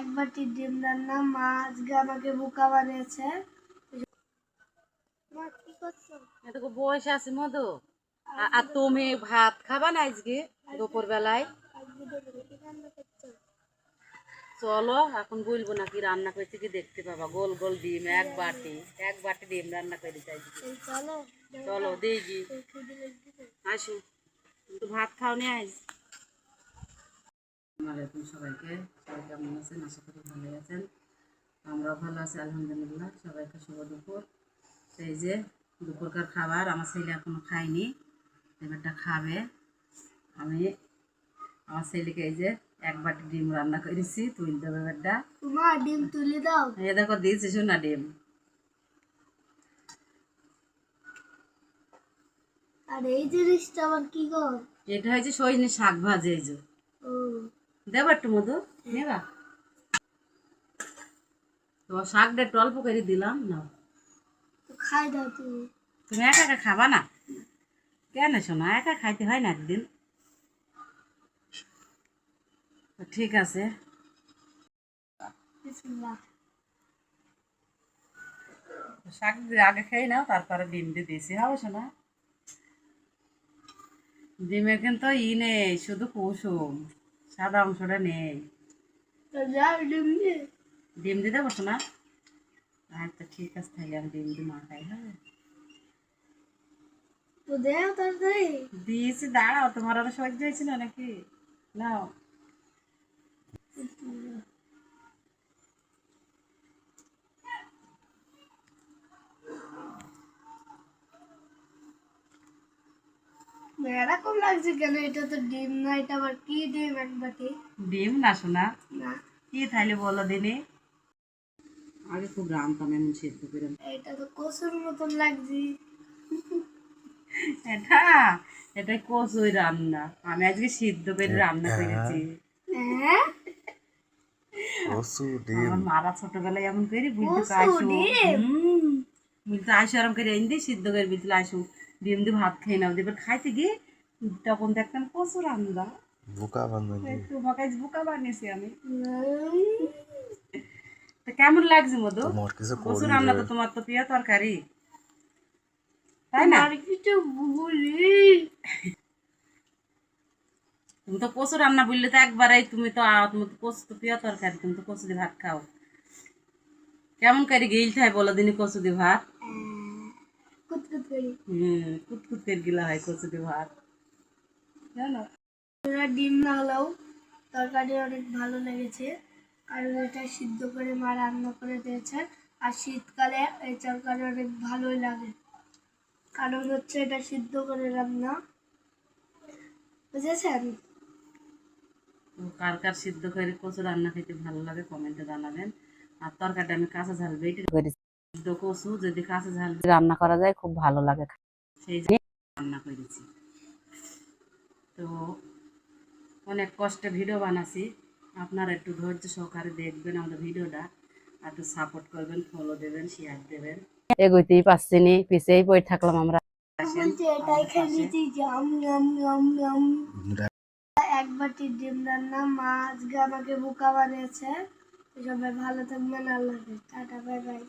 এক বাটি ডিম রান্না মা আজকে আমাকে বোকা বানিয়েছে। বয়স আছে আর তুমি ভাত খাবা না আজকে দুপুর বেলায় চলো এখন বলব না কি রান্না করেছি কি দেখতে পাবা। গোল গোল ডিম এক বাটি এক বাটি ডিম রান্না করে চাইছি চলো দেখি আসো। কিন্তু ভাত খাও নি আজ? আলাইকুম সবাইকে। সবাই কেমন আছেন? আশা করি ভালো আছেন। আমরাও ভালো আছি আলহামদুলিল্লাহ। সবাইকে শুভ দুপুর। এই যে দুপুরকার খাবার আমার ছেলে এখনও খায়নি। এবারটা খাবে। আমি আমার ছেলেকে এই যে এক বাটি ডিম রান্না করেছি তুল দেবে এবারটা। ডিম তুলে দাও। এই দেখো দিয়েছি শোনা ডিম। আর এই জিনিসটা আবার কি গো? এটা হয়েছে সজনে শাক ভাজে এই যে। দেবো একটু মধু নেবা? তো শাকটা একটু অল্প করে দিলাম না খাই দাও তুমি। তুমি একা একা খাবা না? কেন শোনা একা খাইতে হয় না একদিন। ঠিক আছে। শাক আগে খেয়ে নাও তারপরে ডিম দিয়ে দিয়েছি হবে শোনা। ডিমের কিন্তু ই নেই শুধু কুসুম। সাদা অংশটা নেই। ডিম দিতে ডিম না আচ্ছা ঠিক আছে তাহলে আমি ডিম দিয়ে মাখাই হ্যাঁ। দিয়েছি দাঁড়াও তোমার আরও সহ্য হয়েছিল নাকি? নাও। এরকম লাগছে কেন? এটা তো ডিম না এটা আবার কি ডিম এক বাটি ডিম না শোনা না। কি তাহলে বলো দিনে? আগে খুব রামতাম এমন সেদ্ধ করে এটা তো কসুর মতন লাগছে। এটা এটা কচুই রান্না আমি আজকে সিদ্ধ করে রান্না করেছি। হ্যাঁ? কচু ডিম। আমার মারা ছোটবেলায় এমন করে বুঝতে ডিম? বুঝতে আইসো এরম করে এনে সিদ্ধ করে বুঝতে আইসো। ডিম দিয়ে ভাত খেয়ে নাও এবার খাইতে গিয়ে তখন দেখতাম প্রচুর রান্না বোকা তোমাকে বোকা বানিয়েছি আমি। তো কেমন লাগছে মধু? রান্না তো তোমার তো প্রিয় তরকারি। তাই না? আর কিছু বলি। তুমি তো কচু রান্না বললে তো একবারেই তুমি তো আ, তুমি তো কচু তো প্রিয় তরকারি তুমি তো কচু দিয়ে ভাত খাও। কেমন করে গিল খাই বলো দিনই কচু দিয়ে ভাত? কুতকুত করি হুম কুতকুত করে গিলা হয় কচু দিয়ে ভাত জানো? ওরা ডিম না হলেও তরকারি অনেক ভালো লেগেছে। কারণ এটা সিদ্ধ করে মা রান্না করে দিয়েছে আর শীতকালে এই তরকারি অনেক ভালোই লাগে। কারণ হচ্ছে এটা সিদ্ধ করে রান্না। বুঝেছেন? কার কার সিদ্ধ করে কচু রান্না খেতে ভালো লাগে কমেন্টে জানাবেন। আর তরকারিটা আমি কাঁচা ঝাল বেটে কচু যদি কাঁচা ঝাল রান্না করা যায় খুব ভালো লাগে। সেই রান্না করেছি তো অনেক কষ্টে ভিডিও বানাছি আপনারা একটু ধৈর্য সহকারে দেখবেন আমাদের ভিডিওটা। আর একটু সাপোর্ট করবেন ফলো দেবেন শেয়ার দেবেন। এগোতেই পারছি নি পিছেই পড়ে থাকলাম আমরা। এক বাটি ডিম রান্না মা আজকে আমাকে বোকা বানিয়েছে। সবাই ভালো থাকবেন আল্লাহ টাটা বাই বাই।